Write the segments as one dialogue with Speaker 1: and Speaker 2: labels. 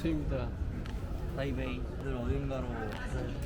Speaker 1: 몬트입니다.
Speaker 2: 타이베이들 어딘가로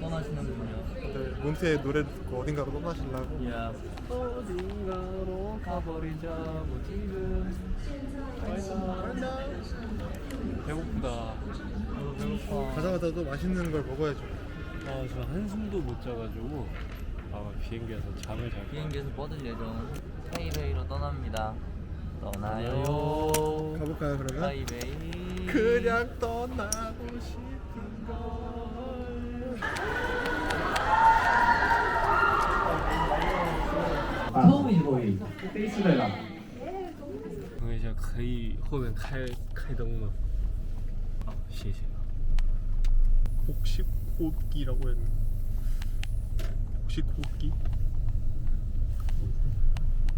Speaker 2: 떠나시는군요.
Speaker 3: 다들 몬트의 노래를 듣고 어딘가로 떠나시려고
Speaker 2: 야,
Speaker 1: 어딘가로 가버리자고 지금. 배고프다.
Speaker 2: 배고파.
Speaker 3: 가자마자 또 맛있는 걸 먹어야죠
Speaker 1: 아, 저 한숨도 못 자가지고 아마 비행기에서 잠을 잘.
Speaker 2: 비행기에서 뻗을 예정. 타이베이로 떠납니다. 떠나요.
Speaker 1: 떠나요.
Speaker 3: 가볼까요 그러면?
Speaker 2: 타이베이.
Speaker 3: 그냥 떠나고 싶은 걸
Speaker 4: 처음이지 第一次来了。
Speaker 1: 等一下，可以后面开开灯吗？好，谢谢。
Speaker 3: 복식 호흡기라고 했는데 복식 호흡기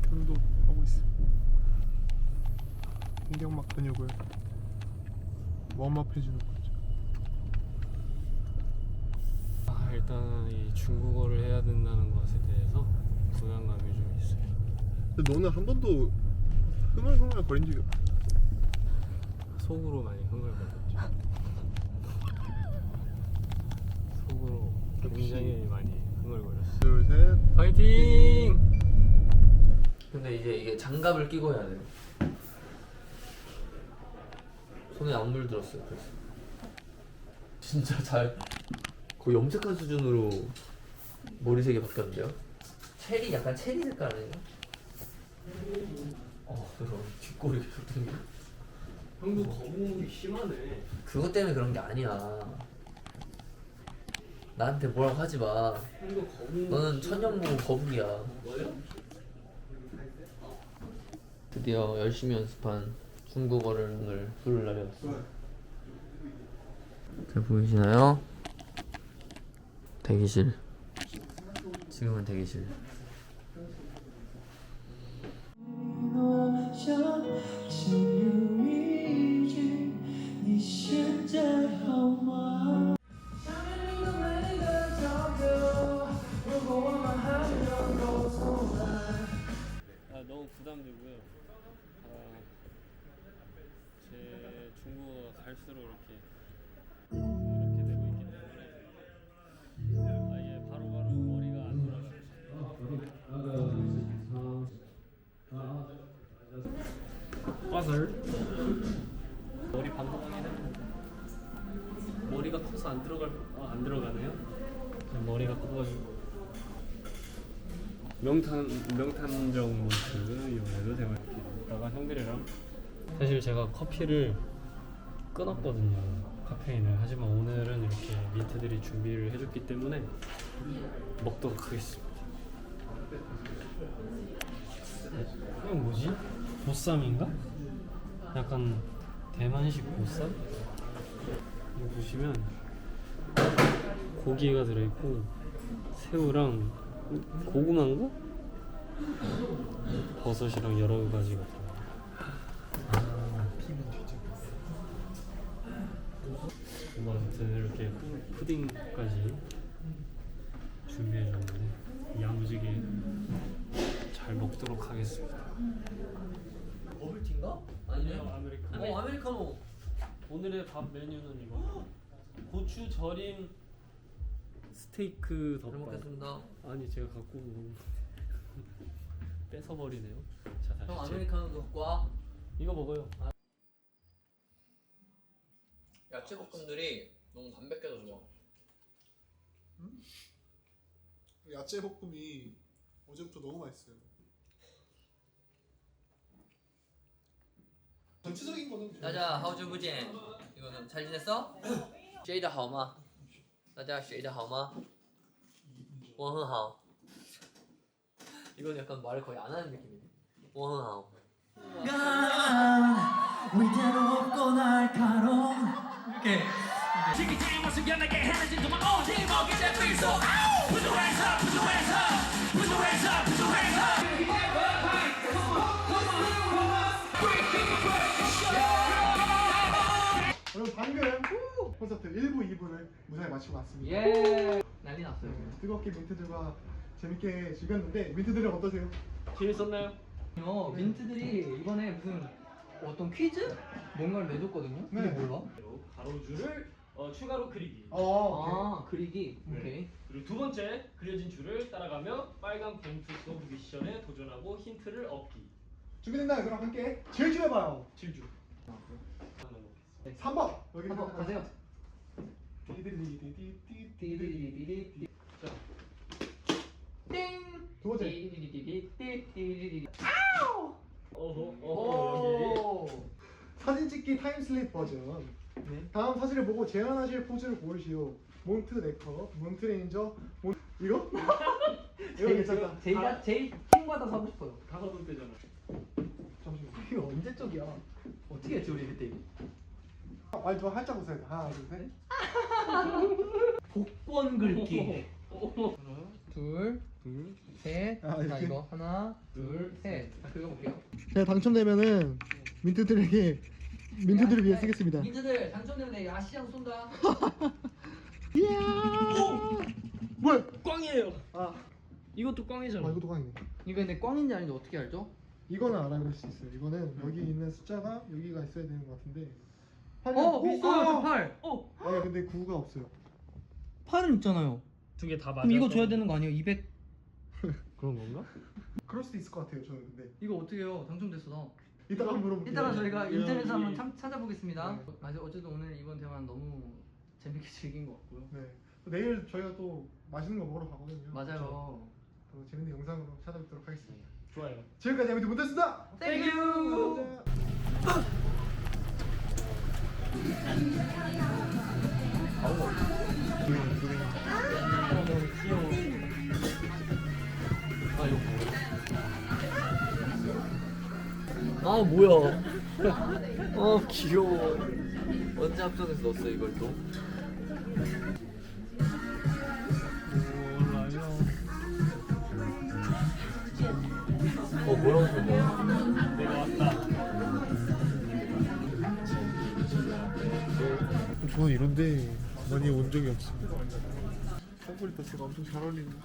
Speaker 3: 교도 하고 있어 공격막 근육을 웜업 해주는 거죠
Speaker 1: 아, 일단 이 중국어를 해야 된다는 것에 대해서 부담감이 좀 있어요.
Speaker 3: 근데 너는 한 번도 흥얼흥얼 거린 적이 없어
Speaker 1: 속으로 많이 흥얼거렸죠. 속으로 굉장히 많이 흥얼거렸어요.
Speaker 3: 둘 셋
Speaker 1: 파이팅!
Speaker 2: 근데 이제 이게 장갑을 끼고 해야 돼요. 손에 악물 들었어요. 그래서 진짜 잘 거의 염색한 수준으로 머리색이 바뀌었는데요. 체리 약간 체리 색깔 아니에요? 어, 그럼 뒷골이 계속 땡겨.
Speaker 1: 형도 거북목이 심하네.
Speaker 2: 그것 때문에 그런 게 아니야. 나한테 뭐라고 하지 마.
Speaker 1: 형도 거북목.
Speaker 2: 너는 천년무 거북이야. 드디어 열심히 연습한 중국어를 부를 날이었어. 잘 보이시나요? 대기실. 지금은 대기실.
Speaker 1: 이렇게. 이렇게 되고 있기 때문에. 아예 바로바로 머리가 안 돌아가요. 빠설 머리 반복하긴 했는데 머리가 커서 안 들어갈 아, 안 들어가네요. 머리가 커가지고. 명탄 명탄정 몬트 이용해도 되고 이따가 형들이랑 사실 제가 커피를 끊었거든요 카페인을 하지만 오늘은 이렇게 민트들이 준비를 해줬기 때문에 먹도록 하겠습니다 이건 뭐지? 보쌈인가? 약간 대만식 보쌈? 여기 보시면 고기가 들어있고 새우랑 고구마인가? 버섯이랑 여러 가지가 들어요. 뭐 아무튼 이렇게 푸- 푸딩까지 준비해줬는데 야무지게 잘 먹도록 하겠습니다.
Speaker 2: 버블티인가? 아니요.
Speaker 1: 아메리카노.
Speaker 2: 어 아메리카노.
Speaker 1: 오늘의 밥 메뉴는 이거. 고추 절임 스테이크
Speaker 2: 잘
Speaker 1: 덮밥.
Speaker 2: 먹겠습니다.
Speaker 1: 아니 제가 갖고 온 뺏어 버리네요. 자 다시
Speaker 2: 형
Speaker 1: 제-
Speaker 2: 아메리카노 갖고 와.
Speaker 1: 이거 먹어요.
Speaker 2: 야채 볶음들이 너무 담백해서 좋아.
Speaker 3: 야채 볶음이 어제부터 너무 맛있어요 전체적인 거는
Speaker 2: 大家好久不见， 이거는 잘 지냈어? 睡得好吗?大家睡得好吗?我很好. 이건 약간 말을 거의 안 하는 느낌이네. 我很好.
Speaker 5: 위대로 없고 날카로운 이렇게
Speaker 3: 여러분 방금 콘서트 1부 2부를 무사히 마치고 왔습니다
Speaker 2: 예. 난리 났어요.
Speaker 3: 뜨겁게 민트들과 재밌게 즐겼는데 민트들은 어떠세요?
Speaker 1: 재밌었나요?
Speaker 4: 어, 민트들이 이번에 무슨 어떤 퀴즈? 뭔가를 내줬거든요? 근데
Speaker 3: 네.
Speaker 4: 몰라?
Speaker 1: 가로 줄을 어, 추가로 그리기.
Speaker 2: 아 그리기. 오케이.
Speaker 1: 그리고 두 번째 그려진 줄을 따라가며 빨간 봉투 속 미션에 도전하고 힌트를 얻기.
Speaker 6: 준비됐나요? 그럼 함께 질주 해봐요.
Speaker 1: 질주.
Speaker 6: 3번 여기
Speaker 2: 한번 가세요.
Speaker 6: 띠디디디디디.
Speaker 2: 띠리리리리리. 띵.
Speaker 6: 두 번째.
Speaker 2: 띠리리리리리리리.
Speaker 1: 어허 어허 여기.
Speaker 2: 오.
Speaker 6: 사진 찍기 타임슬립 버전. 다음 사진을 보고 제안하실 포즈를 고르시오. 몬트 네커, 몬트 레인저, 몬 이거? 이거 괜찮다.
Speaker 2: 제일 제일 킹 받아 사고 싶어요.
Speaker 1: 가서돈 때잖아.
Speaker 6: 잠시만.
Speaker 2: 이거 언제 쪽이야? 어떻게 했지 우리 그때?
Speaker 6: 아, 아니 저 활짝 웃어야 돼. 하나, 둘, 셋.
Speaker 2: 복권 긁기.
Speaker 7: 둘,
Speaker 6: 둘.
Speaker 7: 셋.
Speaker 6: 아,
Speaker 7: 자? 이거 하나, 둘, 셋. 자, 긁어볼게요.
Speaker 6: 제가 당첨되면은 민트들에게 민트들을 위해 쓰겠습니다.
Speaker 2: 민트들 당첨되면 내가 아시안 쏜다.
Speaker 6: 이야. 뭐야?
Speaker 1: 꽝이에요.
Speaker 6: 아,
Speaker 1: 이것도 꽝이잖아.
Speaker 6: 아 이것도 꽝이네.
Speaker 7: 이거 근데 꽝인지 아닌지 어떻게 알죠?
Speaker 6: 이거는 알아볼 수 있어요. 이거는 여기 있는 숫자가 여기가 있어야 되는 것 같은데.
Speaker 7: 어, 비슷해요. 저
Speaker 6: 아!
Speaker 7: 팔.
Speaker 6: 아니 근데 9가 없어요.
Speaker 7: 팔은 있잖아요.
Speaker 1: 두 개 다 맞아.
Speaker 7: 그럼 이거 줘야 되는 거 아니에요? 200.
Speaker 1: 그런 건가?
Speaker 6: 그럴 수도 있을 것 같아요. 저는 근데
Speaker 7: 이거 어떻게 해요? 당첨됐어 나.
Speaker 6: 이따가 한번 물어볼게요.
Speaker 7: 이따가 저희가 인터넷에서
Speaker 1: 여기-
Speaker 7: 한번 참, 찾아보겠습니다. 아직 어쨌든 오늘 이번 대화는 너무 재밌게 즐긴 것 같고요.
Speaker 6: 네. 내일 저희가 또 맛있는 거 먹으러 가거든요.
Speaker 7: 맞아요.
Speaker 6: 또 재밌는 영상으로 찾아뵙도록 하겠습니다.
Speaker 1: 좋아요.
Speaker 6: 지금까지 아미트 문tes습니다.
Speaker 7: Thank you.
Speaker 2: 아 뭐야? 아 귀여워. 언제 합성해서 넣었어 이걸 또? 어 뭐라고 쓴 거야?
Speaker 1: 내가 왔다.
Speaker 3: 저는 이런데 많이 온 적이 없습니다. 선글이 제가 엄청 잘 어울리는데.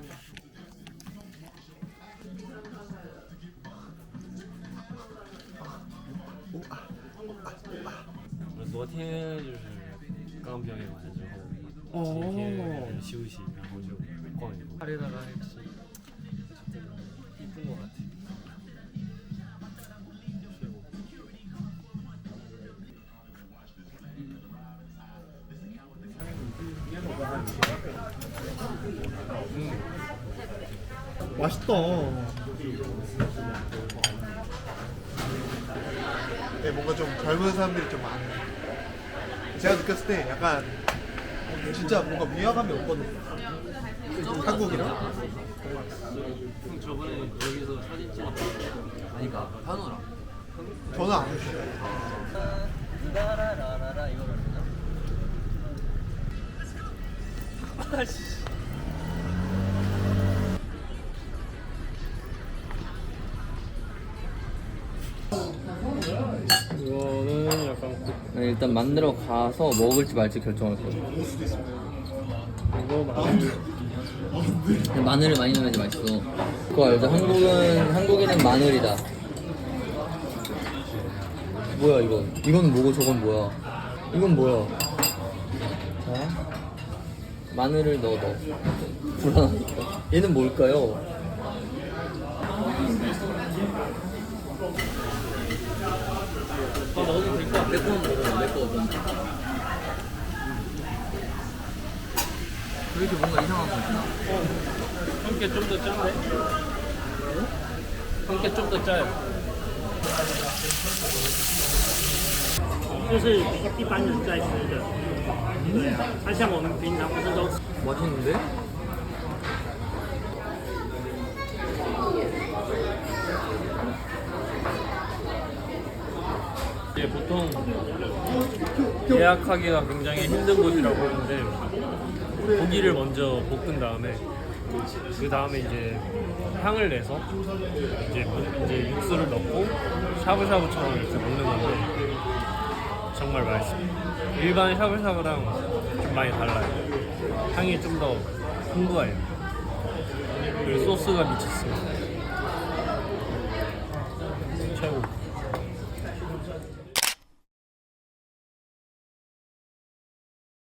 Speaker 1: 昨天就是刚表演完之后，
Speaker 3: 哦
Speaker 1: 今天休息，然后就逛一逛。
Speaker 7: 팔에다가 역시
Speaker 1: 이쁜 것 같아. 최고.
Speaker 3: 맛있다. 네, 뭔가 좀 젊은 사람들이 좀 많아요. 제가 느꼈을 때 약간 진짜 뭔가 위화감이 없거든요. 한국이랑.
Speaker 1: 형 저번에 여기서 사진 찍었다.
Speaker 2: 아니까 파노라.
Speaker 3: 저는 안 했어요.
Speaker 2: 라라라라라 이거를 했나?
Speaker 1: 이거는 약간 그-
Speaker 2: 네, 일단 만들어 가서 먹을지 말지 결정할 거예요.
Speaker 1: 이거 마늘.
Speaker 2: 마늘을 많이 넣어야지 맛있어. 그거 알죠? 한국은 한국에는 마늘이다. 뭐야 이거? 이거는 뭐고 저건 뭐야? 이건 뭐야? 자, 마늘을 넣어 넣어. 불안하니까. 얘는 뭘까요? 더 넣어도 될것 같아. 내꺼 먹어, 내꺼 먼저. 왜 이렇게 뭔가 이상한 거 있나?
Speaker 1: 함께 좀 더 짠데? 함께 좀 더 짜요.
Speaker 8: 这是一般人在吃的，对啊，它像我们平常不是都吃
Speaker 2: 맛있는데?
Speaker 1: 이게 보통 예약하기가 굉장히 힘든 곳이라고 하는데 고기를 먼저 볶은 다음에 그 다음에 이제 향을 내서 이제 무- 이제 육수를 넣고 샤브샤브처럼 이렇게 먹는 건데 정말 맛있습니다. 일반 샤브샤브랑 좀 많이 달라요. 향이 좀 더 풍부해요. 그리고 소스가 미쳤습니다.